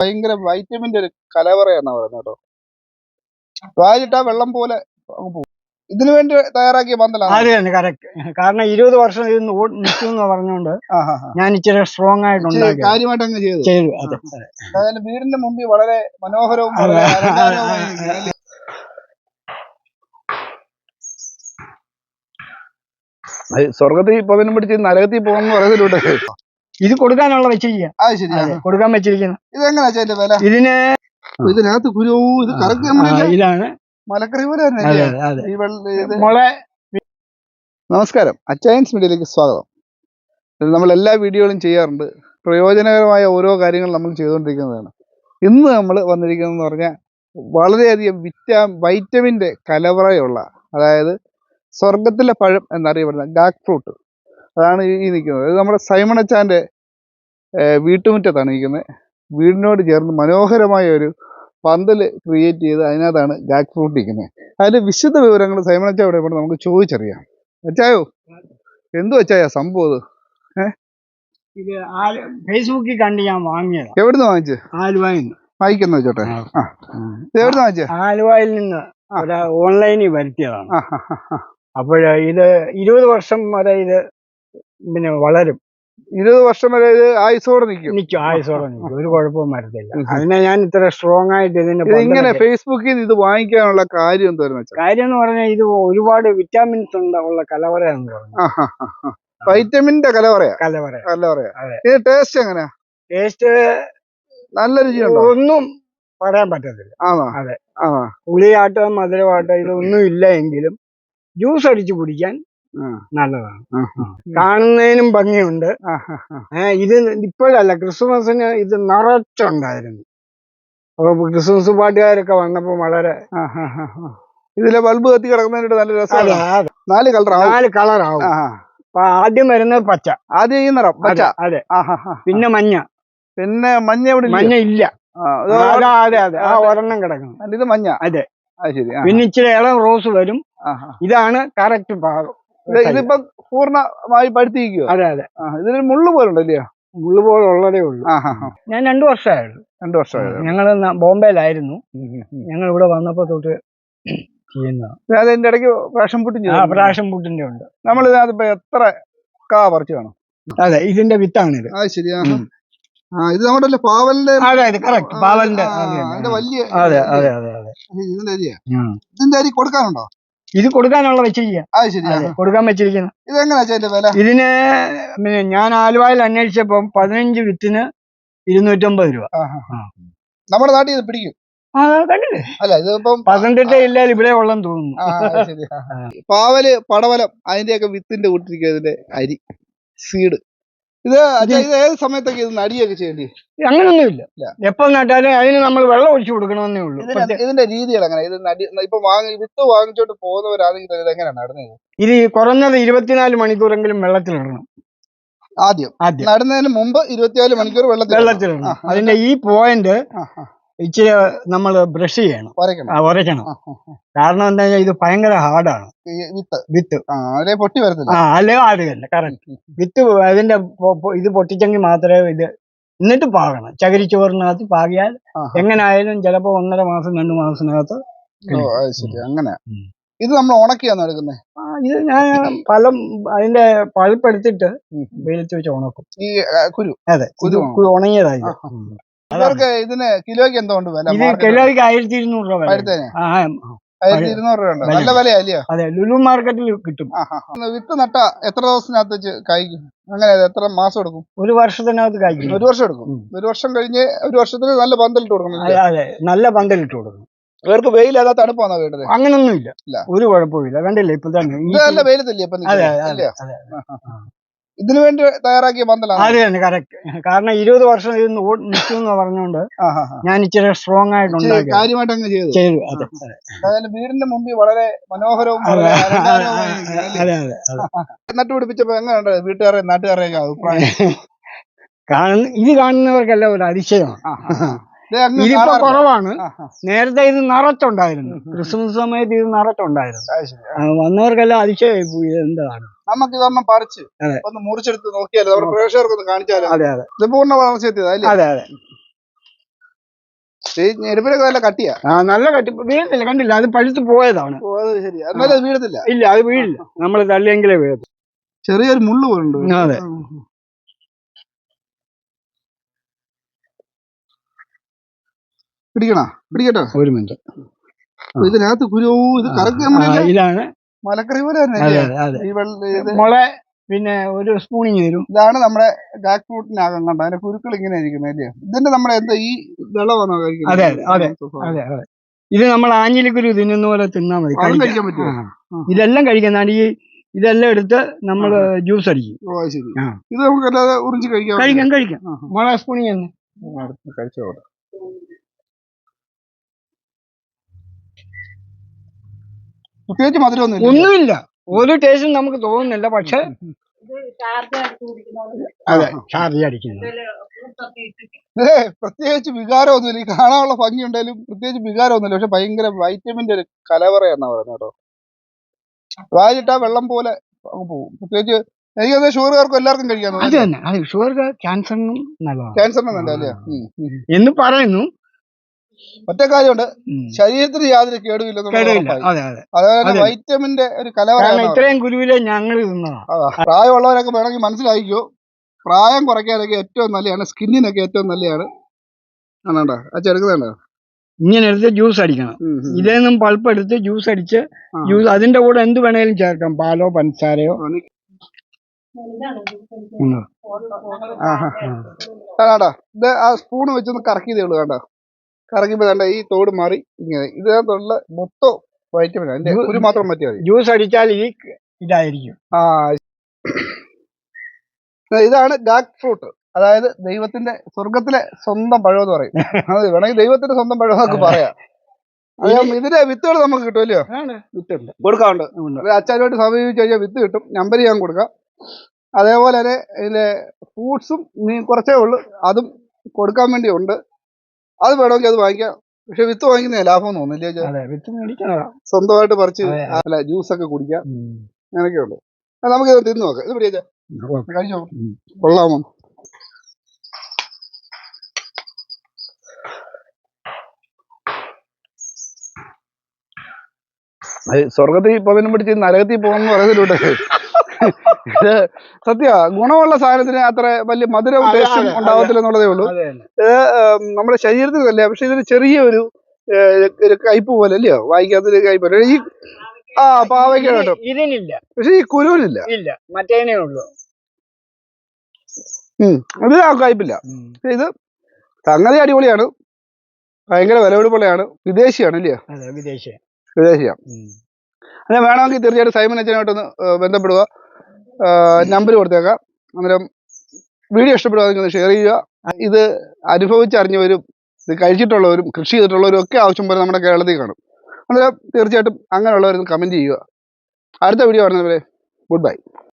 ഭയങ്കര വൈറ്റമിന്റെ ഒരു കലവറയാണ് പറയുന്നത് കേട്ടോ വായിലിട്ടാ വെള്ളം പോലെ അങ്ങ് പോകും ഇതിനു വേണ്ടി തയ്യാറാക്കിയ പന്തലാണ് അത് തന്നെ കറക്റ്റ് കാരണം ഇരുപത് വർഷം ഇത് നിൽക്കും എന്ന് പറഞ്ഞുകൊണ്ട് ആഹാ, ആഹാ. ഞാൻ ഇച്ചിരി സ്ട്രോങ് ആയിട്ട് ഇച്ചിരി ഉണ്ടാക്കി കാര്യമായിട്ട് അങ്ങ് ചെയ്തു ചെയ്തു അതെ അതെ. അതായത് വീടിന്റെ മുമ്പിൽ വളരെ മനോഹരവും അതെ. വളരെ അലങ്കാരവുമായി ഇരിക്കുന്നു അല്ലേ? അത് സ്വർഗത്തിൽ പതിനും പിടിച്ച് നരകത്തിൽ പോകുന്ന പറയുന്നതിലൂടെ ഇത് കൊടുക്കാനുള്ള വെച്ചിരിക്കുക അത് ശരിയാ അതെ, കൊടുക്കാൻ വെച്ചിരിക്കുന്നു. ഇതെങ്ങനെയാ അതിന്റെ വില? ഇതിന് ഇതിനകത്ത് കുരു ഇത് ഇതാണ്. മലക്കറി പോലെ അതെ? അതെ നമസ്കാരം. അച്ചയൻസ് മീഡിയയിലേക്ക് സ്വാഗതം. ഇത് നമ്മൾ എല്ലാ വീഡിയോകളും ചെയ്യാറുണ്ട്. പ്രയോജനകരമായ ഓരോ കാര്യങ്ങൾ നമ്മൾ ചെയ്തുകൊണ്ടിരിക്കുന്നതാണ്. ഇന്ന് നമ്മൾ വന്നിരിക്കുന്നതെന്ന് പറഞ്ഞാൽ വളരെയധികം വിറ്റാ വൈറ്റമിന്റെ കലവറയുള്ള അതായത് സ്വർഗത്തിലെ പഴം എന്നറിയപ്പെടുന്ന ഗാക്ക് ഫ്രൂട്ട് അതാണ് ഈ ഈ നിൽക്കുന്നത്. ഇത് നമ്മുടെ സൈമൺ അച്ചാന്റെ വീട്ടുമുറ്റത്താണ് നിൽക്കുന്നത്. വീടിനോട് ചേർന്ന് മനോഹരമായ ഒരു പന്തൽ ക്രിയേറ്റ് ചെയ്ത് അതിനകത്താണ് ഗാക്ക് ഫ്രൂട്ട് നിൽക്കുന്നത് അതിന്റെ വിശദ വിവരങ്ങൾ സൈമൺ ഇവിടെ ഇവിടെ നമുക്ക് ചോദിച്ചറിയാം. അച്ചായോ? എന്തു അച്ചായ സംഭവം അത്? ഇത് ഫേസ്ബുക്കിൽ കണ്ട് ഞാൻ വാങ്ങിയത്. എവിടുന്ന് വാങ്ങിച്ചു ആലുവയിൽ നിന്ന്. വായിക്കുന്ന വെച്ചോട്ടെ. ആ. എവിടുന്ന് വാങ്ങിച്ചേ ആലുവായിൽ നിന്ന് ഓൺലൈനിൽ വരുത്തിയതാണ്. അപ്പോഴ ഇത് ഇരുപത് വർഷം വരെ ഇത് പിന്നെ വളരും. ഇരുപത് വർഷം വരെ ഇത് ആയുസോടെ നിൽക്കും. നിൽക്കും ആയുസോടെ നിൽക്കും ഒരു കുഴപ്പവും വരത്തില്ല. അതിനെ ഞാൻ ഇത്ര സ്ട്രോങ് ആയിട്ട് ഇതിന്റെ ഇത് ഇങ്ങനെ ഫേസ്ബുക്കിൽ നിന്ന് ഇത് വാങ്ങിക്കാനുള്ള കാര്യം എന്തായിരുന്നു വെച്ചാൽ കാര്യം എന്ന് പറഞ്ഞാൽ ഇത് ഒരുപാട് വിറ്റാമിൻസ് ഉള്ള കലവറയാന്ന് പറഞ്ഞു വൈറ്റമിന്റെ കലവറയാ? കലവറ കലവറയാ. ഇത് ടേസ്റ്റ് എങ്ങനെയാ? ടേസ്റ്റ് നല്ല രുചിയുണ്ടോ? ഒന്നും പറയാൻ പറ്റത്തില്ല. ആണോ? അതെ. പുളിയാട്ടോ മധുരമാട്ടോ ഇതൊന്നും ഇല്ല എങ്കിലും ജ്യൂസ് അടിച്ചു കുടിക്കാൻ. നല്ലതാണ്. കാണുന്നതിനും ഭംഗിയുണ്ട്. ഇത് ഇപ്പോഴല്ല ക്രിസ്മസിന് ഇത് നിറച്ചുണ്ടായിരുന്നു. അപ്പൊ ക്രിസ്മസ് പാട്ടുകാരൊക്കെ വന്നപ്പോ വളരെ. ഇതിലെ ബൾബ് കത്തി കിടക്കുന്നതിനോട് നല്ല രസമാണ്. നാല് കളർ നാല് കളറാവും. അപ്പൊ ആദ്യം വരുന്നത് പച്ച. ആദ്യം ഈ നിറം പച്ച. അതെ. പിന്നെ മഞ്ഞ. പിന്നെ മഞ്ഞ മഞ്ഞ ഇല്ല. അതെ അതെ ആ. ഒരെണ്ണം കിടക്കണം അല്ല, ഇത് മഞ്ഞ. അതെ. ശരി പിന്നെ ഇച്ചിരി ഇളം റോസ് വരും. ഇതാണ് കറക്റ്റ് ഭാഗം. ഇതിപ്പോ പൂർണമായി പഴുത്തിരിക്കുവോ അതെ അതെ. ഇതിൽ ഇതിന് മുള്ളു പോലെ അല്ലയോ മുള്ളു പോലെ ഉള്ളതേ ഉള്ളൂ. ആ ആ ആ. ഞാൻ രണ്ടു വർഷമായുള്ളൂ. രണ്ടു വർഷമായത് ഞങ്ങൾ ബോംബെയിലായിരുന്നു. ഞങ്ങൾ ഇവിടെ വന്നപ്പോ തൊട്ട് ചെയ്യുന്നതാണ് അതിന്റെ ഇടയ്ക്ക് പ്രാഷൻ പുട്ടിന്റെ ആ പ്രാഷൻ പുട്ടിന്റെ ഉണ്ട്. നമ്മൾ ഇതിനകത്ത് എത്ര കാ പറിച്ചു കാണും അതെ ഇതിന്റെ വിത്താണിത്. ആ ശരിയാ. ഉം. ആ ഇത് നമ്മുടെ പാവലിന്റെ ആ, പാവലിന്റെ ആ, വലിയ അതെ അതെ അതെ അതെ. ഇതിന്റെ അരിയാ? ഉം. ഇതിന്റെ അരി കൊടുക്കാനുണ്ടോ ഇത് കൊടുക്കാനുള്ള വെച്ചിരിക്കുക അത് ശരിയാണ് കൊടുക്കാൻ വെച്ചിരിക്കുന്നു. വില? ഇതിന് പിന്നെ ഞാൻ ആലുവായിൽ അന്വേഷിച്ചപ്പം പതിനഞ്ച് വിത്തിന് ഇരുന്നൂറ്റമ്പത് രൂപ. ആ, ആ, ആ. നമ്മുടെ നാട്ടിൽ ഇത് പിടിക്കും. ആ കണ്ടില്ലേ? അല്ല ഇതിപ്പം പത്തനംതിട്ട ഇല്ല ഇവിടെ ഉള്ളെന്ന് തോന്നുന്നു. ആ. പാവൽ പടവലം അതിന്റെയൊക്കെ വിത്തിന്റെ കൂട്ടിരിക്കുന്നതിന്റെ അരി സീഡ്. ഇത് ഇത് ഏത് സമയത്തൊക്കെ ഇത് നടിയൊക്കെ ചെയ്യേണ്ടി അങ്ങനൊന്നുമില്ല. ഇല്ല. എപ്പോ നട്ടാലും അതിന് നമ്മൾ വെള്ളം ഒഴിച്ചു കൊടുക്കണമെന്നേ ഉള്ളൂ. ഇതിന്റെ ഇതിന്റെ രീതികൾ അങ്ങനെ ഇത് നടി ഇപ്പൊ വാങ്ങി വിത്ത് വാങ്ങിച്ചോണ്ട് പോകുന്നവരാണെങ്കിൽ ഇത് എങ്ങനെയാണ് നടുന്നത്? ഇത് കുറഞ്ഞത് ഇരുപത്തിനാല് മണിക്കൂറെങ്കിലും വെള്ളത്തിലിടണം ആദ്യം. ആദ്യം. നടുന്നതിന് മുമ്പ് ഇരുപത്തിനാല് മണിക്കൂർ വെള്ളത്തിൽ വെള്ളത്തിലിടണം. അതിന്റെ ഈ പോയിന്റ്. ഇച്ചിരി നമ്മൾ ബ്രഷ് ചെയ്യണം. ആ, ഉരയ്ക്കണം. കാരണം എന്താ വെച്ചാൽ ഇത് ഭയങ്കര ഹാർഡാണ് വിത്ത്. വിത്ത്. ആ അതിലെ പൊട്ടി വരത്തില്ല? ആ അല്ലേ ആദ്യം തന്നെ കറക്റ്റ് വിത്ത് അതിന്റെ പൊ- പൊ- ഇത് പൊട്ടിച്ചെങ്കിൽ മാത്രമേ ഇത് എന്നിട്ട് പാകണം. ചകിരിച്ചോറിനകത്ത് പാകിയാൽ ആ, ആ. എങ്ങനായാലും ചിലപ്പോ ഒന്നര മാസം രണ്ടു മാസത്തിനകത്ത് ഓ, അത് ശരി. അങ്ങനെ. ഉം. ഇത് നമ്മൾ ഉണക്കിയാണോ എടുക്കുന്നത് ആ, ഇത് ഞാൻ ഫലം അതിന്റെ പഴുപ്പെടുത്തിട്ട് വെയിലത്ത് വെച്ച് ഉണക്കും. ഈ ആ, കുരു. അതെ ഇത് കുരു കു- ഉണങ്ങിയതാ ഇത്. ആ, ഇവർക്ക് ഇതിന് കിലോയ്ക്ക് എന്തോ ഉണ്ട് വില? ഇത് കിലോയ്ക്ക് ആയിരത്തി ഇരുന്നൂറ് രൂപ വില ആയിരത്തി ഇരുന്നൂറ് രൂപ ഉണ്ട്. വില. നല്ല വിലയല്ലയോ അതെ ലുലു മാർക്കറ്റിൽ കിട്ടും. വിത്ത് നട്ട എത്ര ദിവസത്തിനകത്ത് വെച്ച് കായ്ക്കും? അങ്ങനെ എത്ര മാസം എടുക്കും? ഒരു വർഷത്തിനകത്ത് കായ്ക്കും. ഒരു വർഷം എടുക്കും. ഒരു വർഷം കഴിഞ്ഞ് ഒരു വർഷത്തിന് നല്ല പന്തലിട്ട് കൊടുക്കണം അതെ അതെ. നല്ല പന്തലിട്ട് കൊടുക്കും ഇവർക്ക് വെയിലല്ല തണുപ്പാണോ വേണ്ടത് അങ്ങനൊന്നും ഇല്ല. ഒരു കുഴപ്പമില്ല വേണ്ടല്ലേ ഇപ്പൊ തന്നെ വെയിലത്തല്ലേ അതെ? അതെ ഇതിനു വേണ്ടി തയ്യാറാക്കിയ പന്തലാണ്. അത് തന്നെ കറക്റ്റ് കാരണം ഇരുപത് വർഷം ഇത് നിൽക്കും എന്ന് പറഞ്ഞുകൊണ്ട്. ഞാൻ ഇച്ചിരി സ്ട്രോങ് ആയിട്ടുണ്ട് കാര്യമായിട്ട് അങ്ങ് ചെയ്തു. ചെയ്തു അതെ അതെ. അതായത് വീടിന്റെ മുമ്പിൽ വളരെ മനോഹരവും അതെ അതെ നട്ടുപിടിപ്പിച്ചപ്പോ എങ്ങനെയുണ്ട് വീട്ടുകാരെ നാട്ടുകാരെയൊക്കെ അഭിപ്രായം? കാണുന്ന ഇത് കാണുന്നവർക്കെല്ലാം ഒരു അതിശയമാണ്. ഇതിപ്പോ കുറവാണ്. നേരത്തെ ഇത് നിറച്ചുണ്ടായിരുന്നു. ക്രിസ്മസ് സമയത്ത് ഇത് നിറച്ചുണ്ടായിരുന്നു. വന്നവർക്കെല്ലാം അതിശയായി പോയി. എന്താണ്? നമുക്ക് ഇതൊന്നും പറിച്ച്. ഒന്ന് മുറിച്ചെടുത്ത് നോക്കിയാലോ? നമ്മുടെ പ്രേക്ഷകർക്ക് ഒന്ന് കാണിച്ചാലോ? അതെ അതെ. ഇത് പൂർണ വളർച്ച അതെ അതെ. ഞെരുപ്പിനൊക്കെ നല്ല കട്ടിയാ. ആ നല്ല കട്ടി. വീഴത്തില്ല കണ്ടില്ല. അത് പഴുത്ത് പോയതാണ്. ശരി. എന്നാലും അത് വീഴത്തില്ല? ഇല്ല അത് വീഴില്ല. നമ്മൾ തള്ളിയെങ്കിലേ വീഴത്തു ചെറിയൊരു മുള്ളു പോലുണ്ട്. അതെ. പിടിക്കണോ? പിടിക്കട്ടോ? ഒരു മിനിറ്റ്. ഇതിനകത്ത് കുരു ഇത് കറക്റ്റ് നമ്മുടെ ഇതാണ്. മലക്കറി പോലെ തന്നെ ഇത് പിന്നെ ഒരു സ്പൂണിങ് തരും. ഇതാണ് നമ്മുടെ ജാക്ക് ഫ്രൂട്ടിനകം കണ്ട? അതിന്റെ കുരുക്കൾ ഇങ്ങനെ ഇരിക്കുന്നത് അല്ലേ? ഇതിന്റെ നമ്മുടെ എന്താ ഈ വിളവാണോ കഴിക്കുന്നത്? അതെ, അതെ, അതെ അതെ ഇത് നമ്മൾ ആഞ്ഞിലിക്കുരു തിന്നുന്ന പോലെ തിന്നാൽ മതി. കഴിക്കാൻ. പറ്റുമോ? ഇതെല്ലാം കഴിക്കുന്നതാണ് ഈ ഇതെല്ലാം എടുത്ത് നമ്മൾ ജ്യൂസ് അടിക്കും. ഇത് നമുക്ക് അല്ലാതെ ഉറിഞ്ച് കഴിക്കാം കഴിക്കാം. കഴിക്കാം മഴ മുള സ്പൂണിങ് തന്നെ. കഴിച്ചോട്ടെ പ്രത്യേകിച്ച് മധുരമൊന്നും ഒന്നുമില്ല. ഒരു ടേസ്റ്റും നമുക്ക് തോന്നുന്നില്ല. പക്ഷെ അതെ ചാർജ് അടിക്കുന്നു. ഏ പ്രത്യേകിച്ച് വികാരമൊന്നുമില്ല. ഈ കാണാനുള്ള ഭംഗി ഉണ്ടെങ്കിലും പ്രത്യേകിച്ച് വികാരമൊന്നുമില്ല. പക്ഷെ ഭയങ്കര വൈറ്റമിന്റെ ഒരു കലവറയെന്നാ പറയുന്നത് കേട്ടോ. വായിലിട്ടാ വെള്ളം പോലെ അങ്ങ് പോകും. പ്രത്യേകിച്ച് എനിക്ക് ഷുഗറുകാർക്കും എല്ലാവർക്കും കഴിക്കാൻ അത് തന്നെ. അത് ഷുഗർ ക്യാൻസറിനും നല്ലതാണ്. ക്യാൻസറിനും ഉം. എന്ന് പറയുന്നു. ഒറ്റ കാര്യമുണ്ട്. ശരീരത്തിന് യാതൊരു അതെ അതായത് അതെ. വൈറ്റമിന്റെ ഒരു കലവറയാണ് ഇത്രയും ഞങ്ങൾ പ്രായമുള്ളവരൊക്കെ വേണമെങ്കിൽ മനസ്സിലായിക്കോ. പ്രായം കുറയ്ക്കാനൊക്കെ ഏറ്റവും നല്ലതാണ് സ്കിന്നിനൊക്കെ ഏറ്റവും നല്ലതാണ് ആണോണ്ടോ ആ ചെറുക്കുന്നുണ്ടോ ഇങ്ങനെ എടുത്ത് ജ്യൂസ് അടിക്കണം. ഇതിൽ നിന്നും പൾപ്പ് എടുത്ത് ജ്യൂസ് അടിച്ച് ജ്യൂസ് അതിന്റെ കൂടെ എന്ത് വേണേലും ചേർക്കാം. പാലോ പഞ്ചസാരയോ? ഉം. കാണാടാ ഇത് ആ സ്പൂൺ വെച്ചൊന്ന് കറക്കി ഉള്ളൂ കണ്ടോ കറക്കിയപ്പോ വേണ്ട ഈ തോട് മാറി ഇങ്ങനെ. ഇതിനകത്തുള്ള മൊത്തം വൈറ്റമിൻ അതിന്റെ ഒരു മാത്രം മാറ്റിയാൽ മതി. ജ്യൂസ് അടിച്ചാൽ ഈ ഇതായിരിക്കും. ആ ഇതാണ് ഡാർക്ക് ഫ്രൂട്ട് അതായത് ദൈവത്തിന്റെ സ്വർഗത്തിലെ സ്വന്തം പഴം എന്ന് പറയും. അത് വേണമെങ്കിൽ ദൈവത്തിന്റെ സ്വന്തം പഴം എന്നൊക്കെ പറയാം. ഇതിന്റെ വിത്തുകൾ നമുക്ക് കിട്ടുമല്ലോ വിത്തുണ്ട്. കൊടുക്കാറുണ്ട് അച്ഛനുമായിട്ട് സമീപിച്ച് കഴിഞ്ഞാൽ വിത്ത് കിട്ടും. നമ്പർ ഞാൻ കൊടുക്കാം. അതേപോലെ തന്നെ ഇതിലെ ഫ്രൂട്ട്സും കുറച്ചേ ഉള്ളൂ. അതും കൊടുക്കാൻ വേണ്ടി ഉണ്ട്. അത് വേണമെങ്കിൽ അത് വാങ്ങിക്കാം. പക്ഷെ വിത്ത് വാങ്ങിക്കുന്ന ലാഭം തോന്നില്ല അതെ വിത്ത് സ്വന്തമായിട്ട് പറിച്ച് അല്ല ജ്യൂസ് ഒക്കെ കുടിക്കാം. അങ്ങനെയൊക്കെ ഉണ്ട് നമുക്ക് തിന്നു നോക്കാം. ഇത് പിടിച്ചാ. കഴിച്ചോ? കൊള്ളാമോ അത് സ്വർഗത്തിൽ പതിനും പിടിച്ച് നരകത്തിൽ പോകുന്ന പറയുന്നതിലൂടെ ഇത് സത്യ ഗുണമുള്ള സാധനത്തിന് അത്ര വലിയ മധുര ഉദ്ദേശം ടേസ്റ്റും ഉണ്ടാവത്തില്ല എന്നുള്ളതേ ഉള്ളൂ. ഇത് നമ്മുടെ ശരീരത്തിന് അല്ലേ പക്ഷെ ഇതിന് ചെറിയൊരു ഏഹ്, ഒരു കയ്പ് പോലെ അല്ലയോ? വായിക്കാത്തൊരു കയ്പ് പോലെ. ഈ ആ പാവയ്ക്ക കേട്ടോ. ഇതിനില്ല. പക്ഷെ ഈ കുരുവിനില്ല. ഇല്ല മറ്റേനേ ഉള്ളൂ. ഉം, അത് ആ കയ്പില്ല. ഇത് സംഗതി അടിപൊളിയാണ്. ഭയങ്കര വിലപിടിപ്പുള്ളയാണ്. വിദേശിയാണ് ഇല്ലയോ അതെ വിദേശ അങ്ങനെ വേണമെങ്കിൽ തീർച്ചയായിട്ടും സൈമൻ അച്ഛനായിട്ടൊന്ന് ബന്ധപ്പെടുക നമ്പർ കൊടുത്തേക്കാം. അന്നേരം വീഡിയോ ഇഷ്ടപ്പെടുക ഷെയർ ചെയ്യുക. ഇത് അനുഭവിച്ചറിഞ്ഞവരും ഇത് കഴിച്ചിട്ടുള്ളവരും കൃഷി ചെയ്തിട്ടുള്ളവരും ഒക്കെ ആവശ്യം പോലെ നമ്മുടെ കേരളത്തിൽ കാണും. അന്നേരം തീർച്ചയായിട്ടും അങ്ങനെയുള്ളവരൊന്ന് കമന്റ് ചെയ്യുക. അടുത്ത വീഡിയോ കാണുന്നവരെ ഗുഡ് ബൈ.